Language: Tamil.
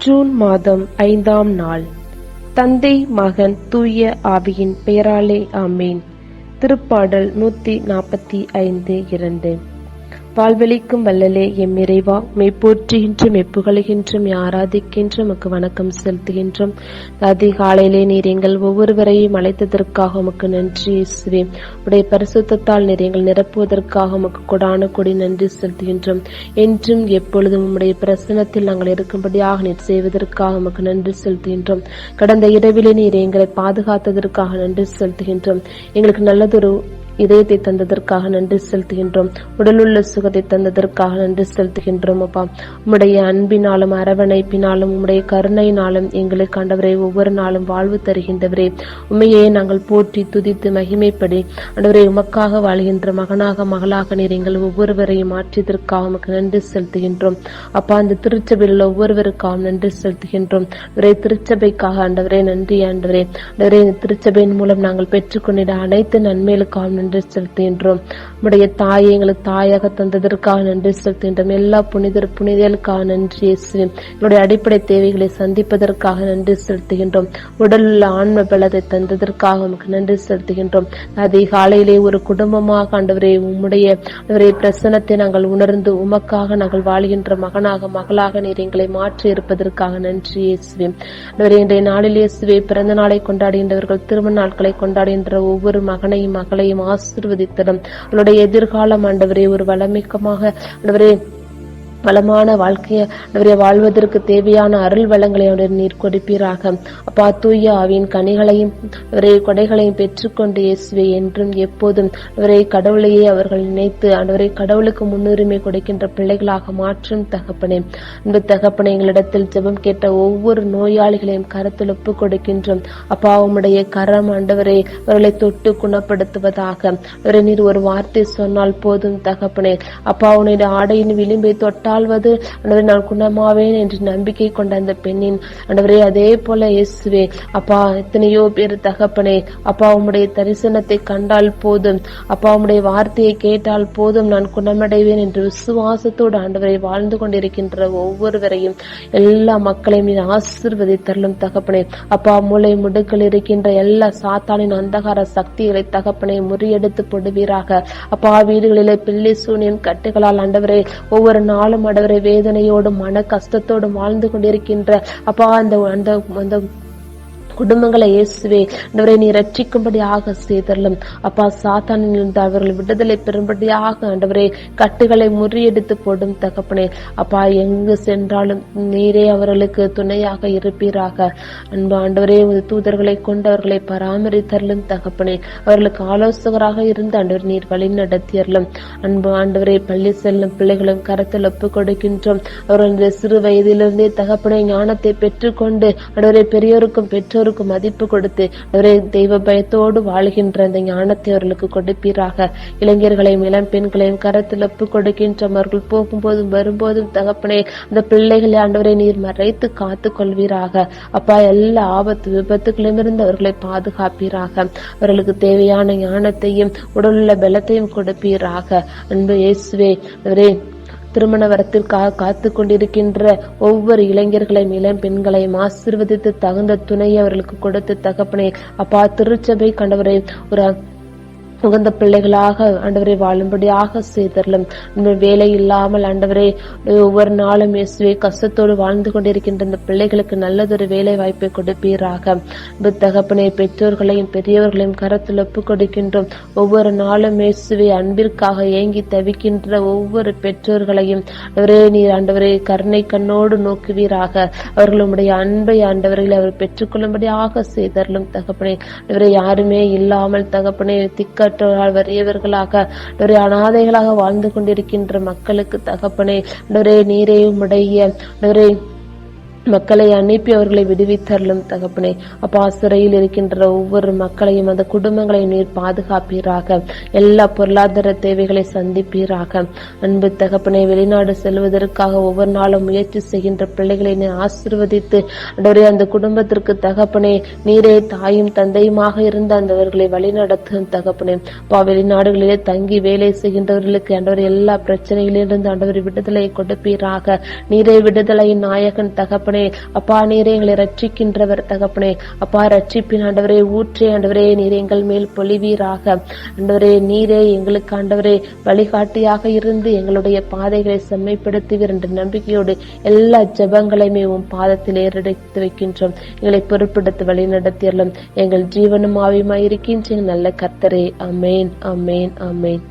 ஜூன் மாதம் ஐந்தாம் நாள். தந்தை மகன் தூய ஆவியின் பெயராலே ஆமேன். திருப்பாடல் நூத்தி நாற்பத்தி ஐந்து இரண்டு. வாழ்வெளிக்கும் வல்லலே எம் இறைவா. மெய்ப்போற்றுகின்றும் மெப்புகழுகின்றும் ஆராதிக்கின்றும் உமக்கு வணக்கம் செலுத்துகின்றோம் அதிகாலையிலே நீர் எங்கள் ஒவ்வொருவரையும் அழைத்ததற்காக உமக்கு நன்றி இயேசுவே. உடைய பரிசுத்தத்தால் நீர் எங்கள் நிரப்புவதற்காக உமக்கு கொடான கொடி நன்றி செலுத்துகின்றோம் என்றும் எப்பொழுதும் உம்முடைய பிரசனத்தில் நாங்கள் இருக்கும்படியாக நீர் செய்வதற்காக உமக்கு நன்றி செலுத்துகின்றோம் கடந்த இரவிலே நீர் எங்களை பாதுகாத்ததற்காக நன்றி செலுத்துகின்றோம் எங்களுக்கு நல்லதொரு இதயத்தை தந்ததற்காக நன்றி செலுத்துகின்றோம். உடலுள்ள சுகத்தை தந்ததற்காக நன்றி செலுத்துகின்றோம் அப்பா. உம்முடைய அன்பினாலும் அரவணைப்பினாலும் உம்முடைய கருணையினாலும் எங்களை ஆண்டவரே ஒவ்வொரு நாளும் வாழ்வு தருகின்றவரே. உண்மையே நாங்கள் போற்றி துதித்து மகிமைப்படி. அண்டவரை உமக்காக வாழ்கின்ற மகனாக மகளாக நீர் எங்கள் ஒவ்வொருவரையும் மாற்றியதற்காக உமக்கு நன்றி செலுத்துகின்றோம். அப்பா அந்த திருச்சபையில் ஒவ்வொருவருக்காகவும் நன்றி செலுத்துகின்றோம். ஒரே திருச்சபைக்காக ஆண்டவரே நன்றி ஆண்டவரே. ஆண்டவரே இந்த திருச்சபையின் மூலம் நாங்கள் பெற்றுக்கொண்டிட அனைத்து நன்மைகளுக்காகவும் நன்றி செலுத்துகின்றோம். நம்முடைய தாயை எங்களுக்கு தாயாக தந்ததற்காக நன்றி செலுத்துகின்றோம். எல்லா புனிதர் புனிதர்களுக்காக நன்றி இயேசுவே. எங்களுடைய அடிப்படை தேவைகளை சந்திப்பதற்காக நன்றி செலுத்துகின்றோம். உடல் ஆன்ம பலத்தை தந்ததற்காக உமக்கு நன்றி செலுத்துகின்றோம். அதிகாலையிலே ஒரு குடும்பமாக ஆண்டவரே உம்முடைய அவரை பிரசனத்தை நாங்கள் உணர்ந்து உமக்காக நாங்கள் வாழ்கின்ற மகனாக மகளாக நீர் எங்களை மாற்றி இருப்பதற்காக நன்றி இயேசுவே. ஆண்டவரே இன்றைய நாளில் இயேசுவே பிறந்த நாளை கொண்டாடுகின்றவர்கள் திருமண நாட்களை கொண்டாடுகின்ற ஒவ்வொரு மகனையும் மகளையும் ஆசிர்வதித்தனம் அவளுடைய எதிர்காலம் ஆண்டவரே ஒரு வளமிக்கமாக ஆண்டவரே வளமான வாழ்க்கையை ஆண்டவரே வாழ்வதற்கு தேவையான அருள் வளங்களை அவருடைய நீர் கொடுப்பீராக. அப்பா தூய ஆவியின் கனிகளையும் அவரை கொடைகளையும் பெற்றுக்கொண்டு இயேசுவே என்றும் எப்போதும் அவரை கடவுளையே அவர்கள் நினைத்து அவரை கடவுளுக்கு முன்னுரிமை கொடுக்கின்ற பிள்ளைகளாக மாற்றும் தகப்பனே. இந்த தகப்பனை எங்களிடத்தில் ஜெபம் கேட்ட ஒவ்வொரு நோயாளிகளையும் கருத்தில் ஒப்புக் கொடுக்கின்றோம். அப்பா உம்முடைய கரம் ஆண்டவரை அவர்களை தொட்டு குணப்படுத்துவதாக. அவரை நீர் ஒரு வார்த்தை சொன்னால் போதும் தகப்பனே. அப்பா உன்னுடைய ஆடையின் விளிம்பை தொட்ட தாழ்வது. ஆண்டவரே நான் குணமாவேன் என்று நம்பிக்கை கொண்ட அந்த பெண்ணின் ஆண்டவரே அதே போல இயேசுவே அப்பா எத்தனையோ பேர் தகப்பனே அப்பா உம்முடைய தரிசனத்தை கண்டால் போதும். அப்பா உம்முடைய வார்த்தையை கேட்டால் போதும். நான் குணமடைவேன் என்று விசுவாசத்தோடு ஆண்டவரை வாழ்ந்து கொண்டிருக்கின்ற ஒவ்வொருவரையும் எல்லா மக்களையும் நீர் ஆசிர்வதித்தரலும் தகப்பனே. அப்பா மூளை முடுக்கில் இருக்கின்ற எல்லா சாத்தானின் அந்தகார சக்திகளை தகப்பனை முறியெடுத்து போடுவீராக. அப்பா வீடுகளிலே பிள்ளை சூனியம் கட்டுகளால் ஆண்டவரே ஒவ்வொரு நாளும் ஆண்டவரை வேதனையோடும் மன கஷ்டத்தோடும் வாழ்ந்து கொண்டிருக்கின்ற அப்பா அந்த அந்த அந்த குடும்பங்களை இயேசுவே ஆண்டவரை நீ ரட்சிக்கும்படியாக செய்தரலும். அப்பா சாத்தானிலிருந்து அவர்கள் விடுதலை பெறும்படியாக ஆண்டவரே கட்டுகளை முறியெடுத்து போடும் தகப்பனே. அப்பா எங்கு சென்றாலும் நீரே அவர்களுக்கு துணையாக இருப்பீராக. அன்பு ஆண்டவரே உமது தூதர்களை கொண்டு அவர்களை பராமரித்தரலும் தகப்பனே. அவர்களுக்கு ஆலோசகராக இருந்து ஆண்டவர் நீர் வழி நடத்தியறலும் அன்பு ஆண்டவரை பள்ளி செல்லும் பிள்ளைகளும் கரத்தில் ஒப்பு கொடுக்கின்றோம். அவர்கள் சிறு வயதிலிருந்தே தகப்பனை ஞானத்தை பெற்றுக்கொண்டு ஆண்டவரை பெரியோருக்கும் பெற்றோருக்கும் மதிப்பு கொடுத்து அவரை தெய்வ பயத்தோடு வாழ்கின்ற அந்த ஞானத்தை அவர்களுக்கு கொடுப்பீராக. இளைஞர்களையும் இளம் பெண்களையும் கரத்தில் ஒப்பு கொடுக்கின்றவர்கள் போகும்போதும் வரும்போதும் தகப்பனே அந்த பிள்ளைகளை ஆண்டவரை நீர் மறைத்து காத்து கொள்வீராக அப்பா எல்லா ஆபத்து விபத்துகளிலிருந்து அவர்களை பாதுகாப்பீராக. அவர்களுக்கு தேவையான ஞானத்தையும் உடலுள்ள பலத்தையும் கொடுப்பீராக. அன்பு இயேசுவே அவரே திருமண வரத்திற்காக காத்து கொண்டிருக்கின்ற ஒவ்வொரு இளைஞர்களையும் இளம் பெண்களையும் ஆசிர்வதித்து தகுந்த துணையை அவர்களுக்கு கொடுத்து தகப்பனே அப்பா திருச்சபை கண்டவரை ஒரு உகந்த பிள்ளைகளாக ஆண்டவரை வாழும்படியாக செய்தரலும். வேலை இல்லாமல் ஆண்டவரே ஒவ்வொரு நாளும் இயேசுவை கஷ்டத்தோடு வாழ்ந்து கொண்டிருக்கின்ற இந்த பிள்ளைகளுக்கு நல்லதொரு வேலை வாய்ப்பை கொடுப்பீராக. தகப்பனை பெற்றோர்களையும் பெரியவர்களையும் கரத்தில் ஒப்புக் கொடுக்கின்றோம். ஒவ்வொரு நாளும் இயேசுவை அன்பிற்காக ஏங்கி தவிக்கின்ற ஒவ்வொரு பெற்றோர்களையும். அவரே நீர் ஆண்டவரை கருணை கண்ணோடு நோக்குவீராக. அவர்களுடைய அன்பை ஆண்டவர்களை அவர் பெற்றுக்கொள்ளும்படியாக செய்தரலும் தகப்பனை. இவரை யாருமே இல்லாமல் தகப்பனை திக்க ஊனமுற்றவர்களால் வறியவர்களாக ஒரு அனாதைகளாக வாழ்ந்து கொண்டிருக்கின்ற மக்களுக்கு தகப்பனே ஒரே நீரே உடைய ஒரே மக்களை அனுப்பி அவர்களை விடுவித்தரலும் தகப்பனே. அப்பா சிறையில் இருக்கின்ற ஒவ்வொரு மக்களையும் அந்த குடும்பங்களையும் நீர் பாதுகாப்பீராக. எல்லா பொருளாதார தேவைகளை சந்திப்பீராக. அன்பு தகப்பனை வெளிநாடு செல்வதற்காக ஒவ்வொரு நாளும் முயற்சி செய்கின்ற பிள்ளைகளை நீ ஆசிர்வதித்து அடரே அந்த குடும்பத்திற்கு தகப்பனே நீரே தாயும் தந்தையுமாக இருந்த அந்தவர்களை வழிநடத்தும் தகப்பனே. அப்பா வெளிநாடுகளிலே தங்கி வேலை செய்கின்றவர்களுக்கு அன்றவர் எல்லா பிரச்சனைகளிலிருந்து அன்றவர் விடுதலை கொடுப்பீராக. நீரே விடுதலையின் நாயகன் தகப்பன். தகப்பனே. அப்பா நீரே எங்களை ரட்சிக்கின்றவர் தகப்பனே. அப்பா ரட்சிப்பின் ஆண்டவரே ஊற்றே ஆண்டவரே நீர் எங்கள் மேல் பொழிவீராக. ஆண்டவரே நீரே எங்களுக்கு ஆண்டவரே வழிகாட்டியாக இருந்து எங்களுடைய பாதைகளை செம்மைப்படுத்துவீர் என்ற நம்பிக்கையோடு எல்லா ஜபங்களையுமே உன் பாதத்தில் ஏறெடுத்து வைக்கின்றோம். எங்களை பொருட்படுத்த வழி நடத்தியலும் எங்கள் ஜீவனும் ஆவியுமாய் இருக்கின்ற நல்ல கர்த்தரே அமேன் அமேன் அமேன்